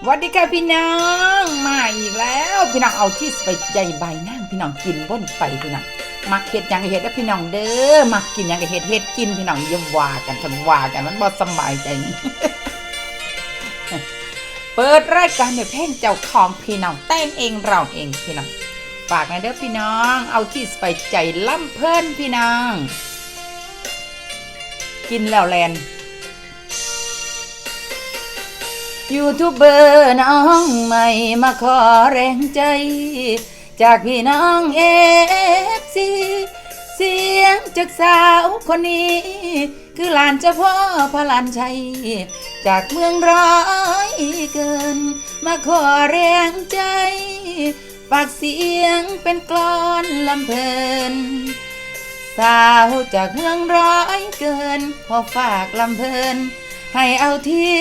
สวัสดีค่ะพี่น้องมาอีกแล้วพี่น้องเอาที่ไปใหญ่ใบนั่งพี่น้องกินบนไปพี่น้องมักเห็ดยังเห็ดแล้วพี่น้องเด้อมักกินยังเห็ดเห็ดกินพี่น้องอย่าว่ากันทันว่ากันมันบ่สบายใจเปิดรายการแบบเพลงเจ้าของพี่น้องเต้นเองร้องเองพี่น้องฝากนะเด้อพี่น้องเอาที่ไปใจล่ำเพิ่นพี่น้อง กินแล้วแลน ยูทูบเบอร์น้องใหม่มาขอแรงใจ จากพี่น้องเอฟซีเสียงจากสาวคนนี้ คือหลานเจ้าพ่อพระลานชัย จากเมืองร้อยเกิน มาขอแรงใจฝากเสียงเป็นกลอนลำเพลินสาวจากเมืองร้อยเกินพอฝากลำเพลิน ให้เอาที่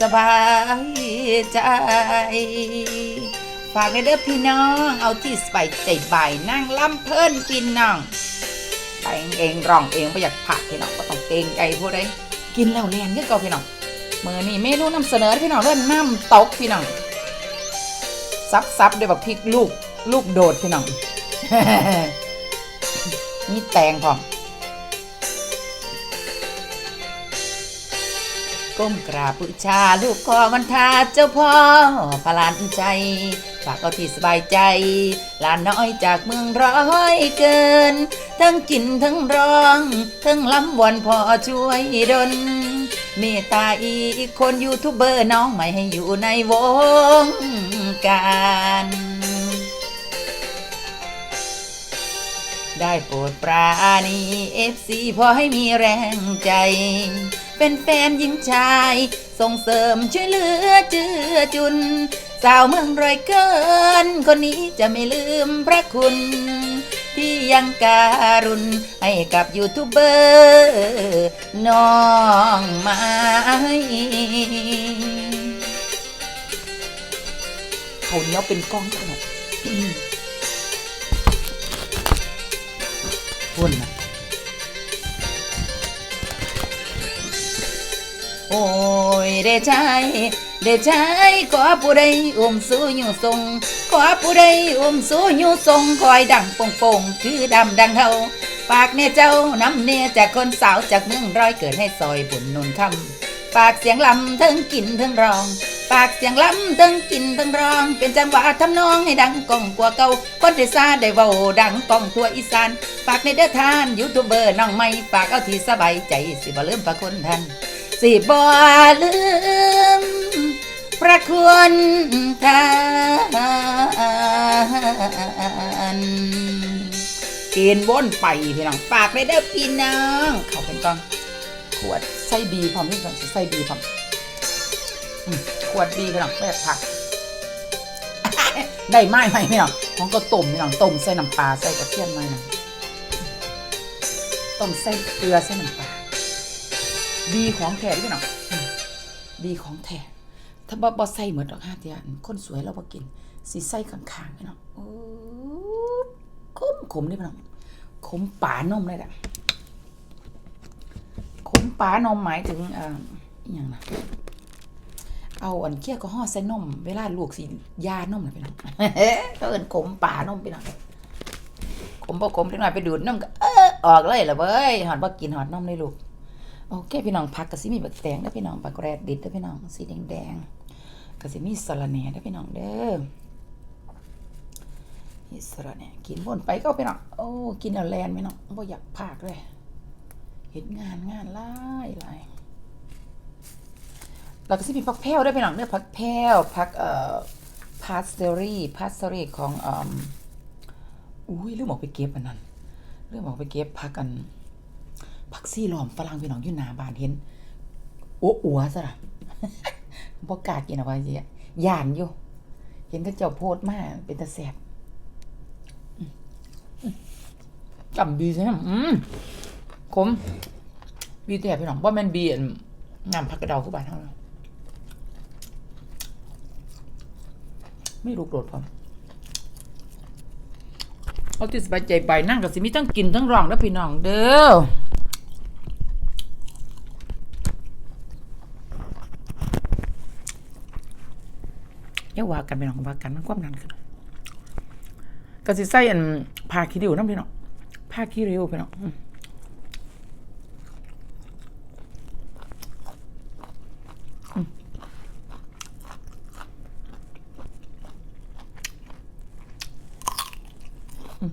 สบายใจ ฝากในเด้อพี่น้อง เอาที่สบายใจบ่ายนั่งล่ำเพลินพี่น้องแต่งเองร้องเองไม่อยากผักพี่น้องก็ต้องเกรงใจผู้ใดกินแล้วแลนก็เก่าพี่น้องเมื่อนี้เมนูนำเสนอพี่น้องเรื่องน้ำตกพี่น้องซับซับด้วยแบบพริกลูกลูกโดดพี่น้องนี่แตงพร้อม ก้มกราบบูชาลูกคอวันทาเจ้าพ่อพลานใจฝากเอาที่สบายใจลานน้อยจากเมืองร้อยเกิน ทั้งกินทั้งร้อง ทั้งลำวันพอช่วยดลเมตตาอีกคนยูทูบเบอร์น้องไม่ให้อยู่ในวงการได้โปรดปราณีเอฟซีพอให้มีแรงใจ เป็นแฟนหญิงชาย ส่งเสริมช่วยเหลือเจือจุน สาวเมืองรอยเกิน คนนี้จะไม่ลืมพระคุณ ที่ยังการุณให้กับยูทูบเบอร์น้องไม้เขาเนี้ยเป็นกล้องขนาดพุ่นนะ โอ้ยเดชายเดชายขอผู้ใดอุ้มสู้อยู่ทรงขอผู้ใดอุ้มสู้อยู่ทรงคอยดังปงปงคือดำดังเฮาฝากเนี่ยเจ้าน้ำเนี่ยจากคนสาวจากเมืองร้อยเกิดให้ซอยบุญนุนคำปากเสียงลำทั้งกินทั้งร้อง ปากเสียงลำทั้งกินทั้งร้อง เป็นจังหวะทำนองให้ดังก้องกว่าเก่าคนที่ซาได้เว้าดังก้องทั่วอีสานฝากในเด้อทานยูทูบเบอร์น้องใหม่ฝากเอาที่สบายใจสิบ่ลืมพระคุณท่าน สิบ่ลืม พระคุณท่านกินวนไปพี่น้องฝากในเด้อพี่น้องเขาเป็นกองขวดไส้ดีพร้อมนี่ก่อนสิไส้ดีพร้อมขวดดีพี่น้องแบบผักได้ไม้ไหมพี่น้องของก็ต้มพี่น้องต้มใส่น้ำปลาใส่กระเทียมหน่อยหนึงต้มใส่เกลือใส่น้ำปลา ดีของแท้เด้อพี่น้องอืมดีของแท้ถ้าบ่บ่ใส่เหมือนดอกห้าเดียนคนสวยเราบ่กินสิใส่ข้างๆพี่น้องโอ้ขมขมนี่พี่น้องขมป่านมเลยแหละขมปลานมหมายถึงอ่ออย่างนะเอาอันเคี้ยวก็ห่อใส่นม เวลาลูกสิยานมนะพี่น้องเขาเอินขมปลานมพี่น้องขมบ่ขมพี่น้อยไปดูดนมก็เออออกเลยละเว้ยหอดบ่กินหอดนมเลยลูก โอเคพี่น้องผักก็สิมีบักแตงเด้พี่น้องบักแรดดิดเด้พี่น้องสีแดงแดงก็สิมีสะระแหน่เด้พี่น้องเด้อนี่สระแหน่กินวนไปก็พี่น้องโอ้กินแล้วแลนพี่น้องบ่อยากพากเลยเห็นงานงานหลายหลายแล้วก็สิมีพักแพ้วด้วยไปหนังเนื้อพักแพ้วพักเอ่อพาสเตอรี่พาสเตอรี่ของอ่อมอุ้ยเรื่องออกไปเก็บอันนั้นเรื่องออกไปเก็บพักกัน พักซี่หลอมฝรั่งพี่น้องอยู่หน้าบ้านเห็นโอ้อัวซะละบ่กล้ากินเอาไว้สิย่านอยู่ เห็นก็เจ้าโพดมาเป็นตาแสบจำดีใช่ไหมอืมขมบีแต่พี่น้องว่าแมันบีอันงามพักกระเดาคือบ้านเท่านั้นไม่รู้โกรธผมเอาที่สบายใจไปนั่งกับสิมีทั้งกินทั้งร้องแล้วพี่น้องเด้อ ย่าว่ากันไปน้องว่ากันมันความดันขึ้นก็สิใส่อันผ้าขี้ริ้วน้ำพี่น้องผ้าขี้ริ้วพี่น้องอืมอืมอืม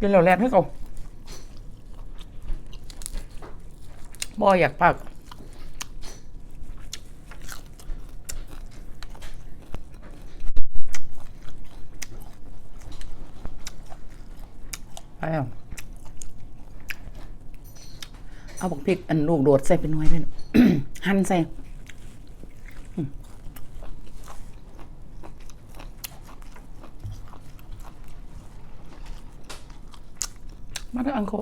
กินแล้วแลนให้เขา บ่อยากพักไปเอาเอาบักพริกอันลูกโดดใส่เป็นหน่วยเป็นหั่นใส่มาด้ออังโค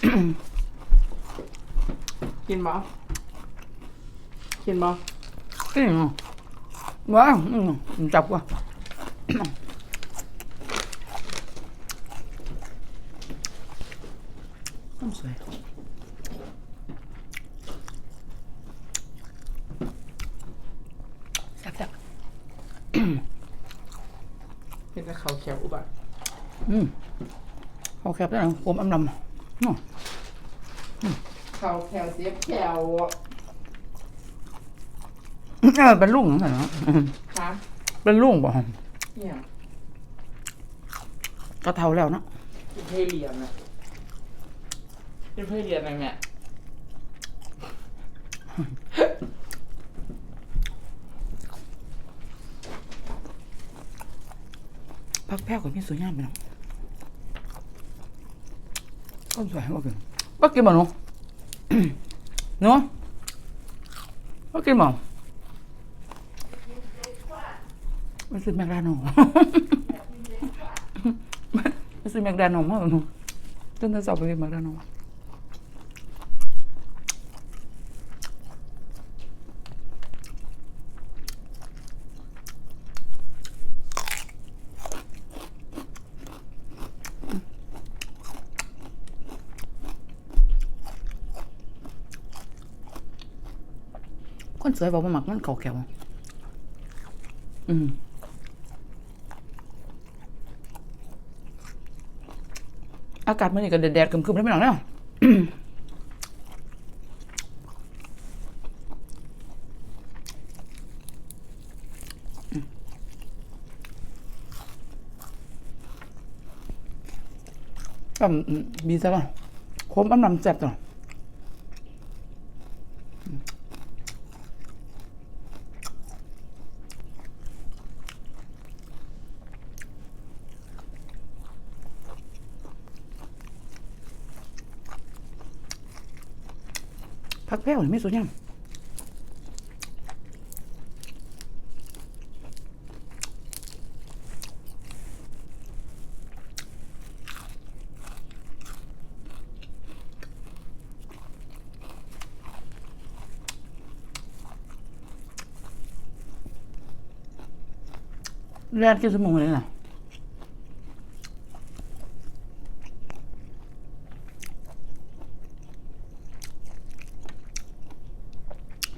กินบ่กินบ่อืมว้าวอืมจับว่ะน้ำสวยแซ่บกินกับข้าวเขียวอุบะๆอืมเอาแคบได้หน่อยผมอำลำ อื้อข้าวแคลเสียบแคลเออเป็นลุงเหรออืมค่ะเป็นลุงบ่เนี่ยก็เท่าแล้วเนาะเป็นเพศเรียนนะเป็นเพศเรียนอะไรแม่พักแพ้วกับพี่สวยงามไปหน่อยก็สวยว่ากิ นว่ากินบ่หนูหนูว่ากินบ่มาซื้อแมคดาโน่มาซื้อแมคดาโน่มาหนูจนจะ สอบไปแมคดาโน่คนสวยบอกว่าหมักมันเก่าแก่วอืมอากาศมันนี่ก็แดดๆคึมๆได้ไหมหนังเนาะก็บีซะป่ะคมอำลำแซ่บตัว พักแพ้วนี่ไม่สวยยังแรดกินสมองเลยนะ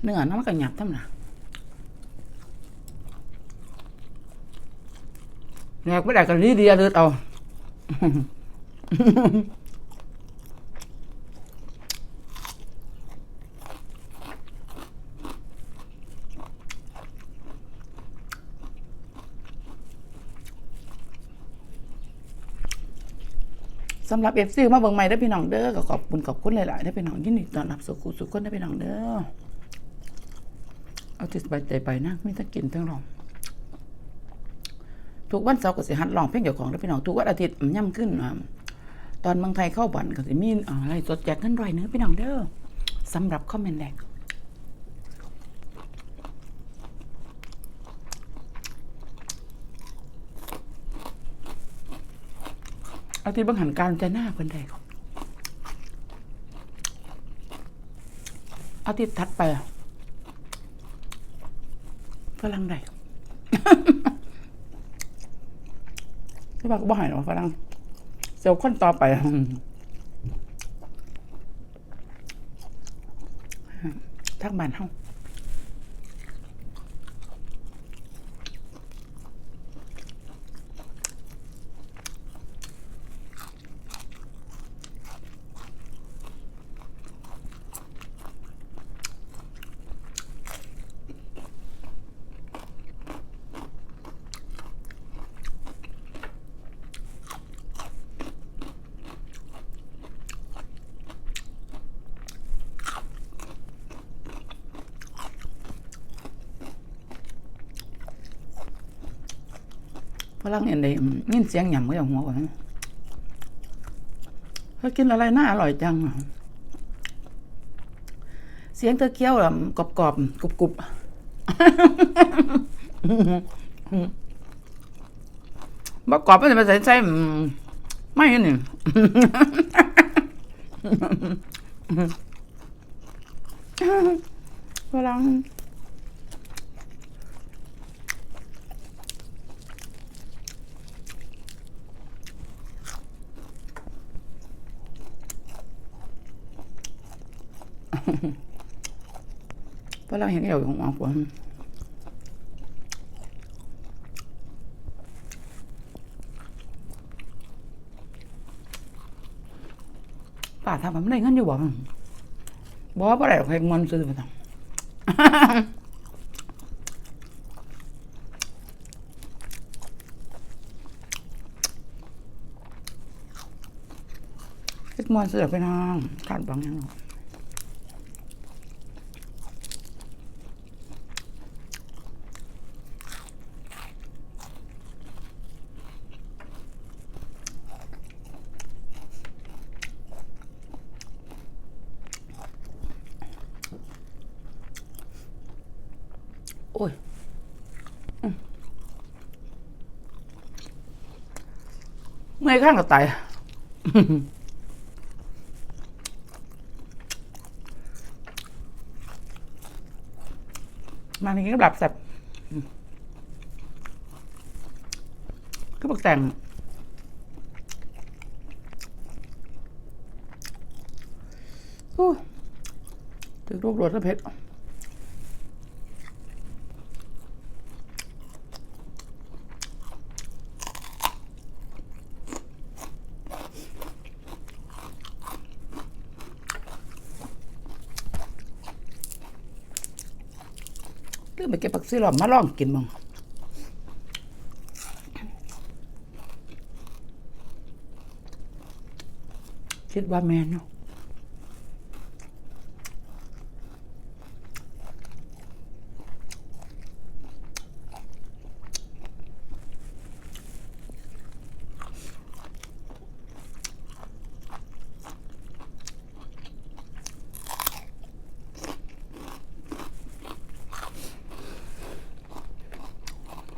เนื้อน้ำมันก็หยาบทำนะแรกไม่ได้กันลีเดียเลือดเอาสำหรับเอฟซีมาเบิ่งใหม่ได้พี่น้องเด้อก็ขอบคุณขอบคุณหลายๆได้พี่น้องยินดีต้อนรับสู่คู่สู่คนได้พี่น้องเด้อ เอาที่สบายใจไปนะไม่ต้องกินทั้งร้องทุกวันเสาร์ก็สิหัดร้องเพลงเจ้าของได้อพี่น้องทุกวันอาทิตย์ย่ำขึ้นตอนเมืองไทยเข้าบ่อนก็สิมีอ่าอะไรสดแจกเงินรอยหนึงพี่น้องเด้อสำหรับคอมเมนต์แรกอาทิตย์บังหันการจะหน้าเพิ่นได้ครับอาทิตย์ถัดไปอะ ฝรั่งไหนที่ว่าก็บ่หายหรอกฝรั่งเซลคนต่อไปทักบ้านเฮา ฝรั่งเห็นได้ยินเสียงหยำก็อย่างหัวก่อนเขากินอะไรน่าอร่อยจัง เสียงเธอเคี้ยวแบบกรอบกรอบๆกรุบกรุบบกรอบไม่ได้มาใส่ใส่ไม่นี่ฝรั่ง ฝรั่งเห็นเอวของหวานกว่าป้าทำมันไม่ได้เงินอยู่บ่บอกว่าบ่ได้หรอกให้มันซื้อไปทำเฮ็ดมวนเสือไปน้องขาดบังอยังหรอ อ้ยเมื่อยข้างก็ตายมาทีนี้ก็หลับแสบก็บอกแต่งถึงรูปรวดแล้วเพชร ซื้อหลอมมาลองกินบ้งคิดว่าแม่เนาะ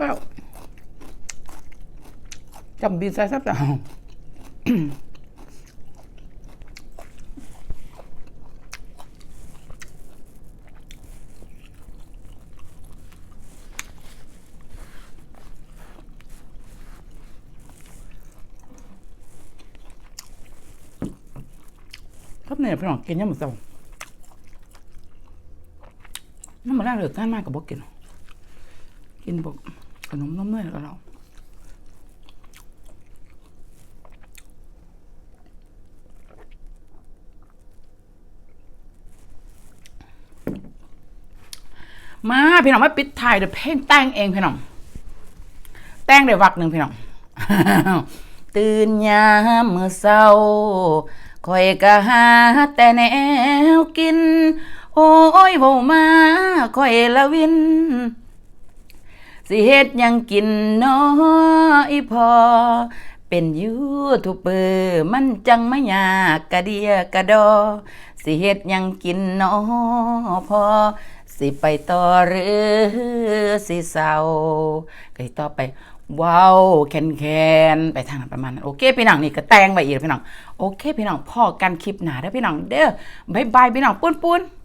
โทรศัพท์แล้วก็โทรมาเรียงเรียงเรี ยงอ๋อเฮ็ดจังไดเอาสิเงียบตันว้าวจำบินใส่ซับแต่เอาครับเนี่ยพี่น้องกินยังหมดเจ้าน้ำมันแรกเหลือก้านมากกับบอกกินกินบอกขนมนมเนยกับเรามาพี่น้องมาปิดถ่ายเดี๋ยวเพลงแต่งเองพี่น้องแต่งได้วักหนึ่งพี่น้องตื่นยามเมื่อเช้าคอยก็หาแต่แนวกิน โอ้ยเว้ามาคอยละวิน สิเฮ็ดยังกินน้อยพอ เป็นยูทูบเบอร์มันจังไม่ยากกะเดียกะดอ สิเฮ็ดยังกินน้อพอ สิไปต่อหรือสิเศร้าก็ต่อไปว้าวแคนแคนๆไปทางนั้นประมาณนั้นโอเคพี่น้องนี่ก็แต่งไปอีกแล้วพี่น้องโอเคพี่น้องพ่อกันคลิปหนาเด้อพี่น้องเด้อบายบายพี่น้องปุ้นปุ้นๆ